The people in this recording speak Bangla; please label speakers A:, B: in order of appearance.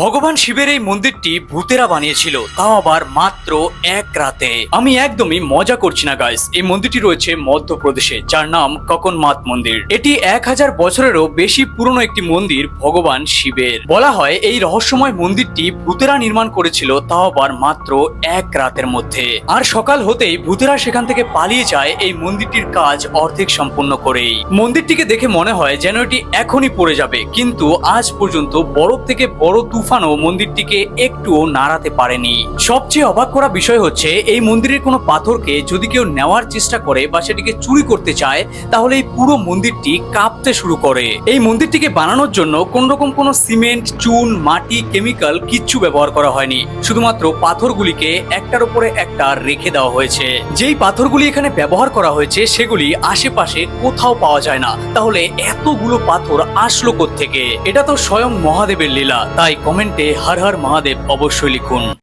A: ভগবান শিবের এই মন্দিরটি ভূতেরা বানিয়েছিল, তাও আবার মাত্র এক রাতে। আমি একদমই মজা করছি না গাইস এই মন্দিরটি রয়েছে মধ্যপ্রদেশে, যার নাম ককনমাত মন্দির। এটি এক হাজার বছরেরও বেশি পুরনো একটি মন্দির ভগবান শিবের। বলা হয় এই রহস্যময় মন্দিরটি ভূতেরা নির্মাণ করেছিল, তাও আবার মাত্র এক রাতের মধ্যে। আর সকাল হতেই ভূতেরা সেখান থেকে পালিয়ে যায় এই মন্দিরটির কাজ অর্ধেক সম্পূর্ণ করেই। মন্দিরটিকে দেখে মনে হয় যেন এটি এখনই পড়ে যাবে, কিন্তু আজ পর্যন্ত বরফ থেকে বড় তুফানও মন্দিরটিকে একটুও নাড়াতে পারেনি। সবচেয়ে অবাক করা বিষয় হচ্ছে, এই মন্দিরের কোনো পাথরকে যদি কেউ নেওয়ার চেষ্টা করে বা সেটিকে চুরি করতে চায়, তাহলে এই পুরো মন্দিরটি কাঁপতে শুরু করে। এই মন্দিরটিকে বানানোর জন্য কোন রকম কোনো সিমেন্ট, চুন, মাটি, কেমিক্যাল কিচ্ছু ব্যবহার করা হয়নি। শুধুমাত্র পাথরগুলিকে একটার উপরে একটা রেখে দেওয়া হয়েছে। যেই পাথরগুলি এখানে ব্যবহার করা হয়েছে, সেগুলি আশেপাশে কোথাও পাওয়া যায় না। তাহলে এতগুলো পাথর আসলো থেকে এটা তো স্বয়ং মহাদেবের লীলা। তাই কমেন্টে হর হর মহাদেব অবশ্যই লিখুন।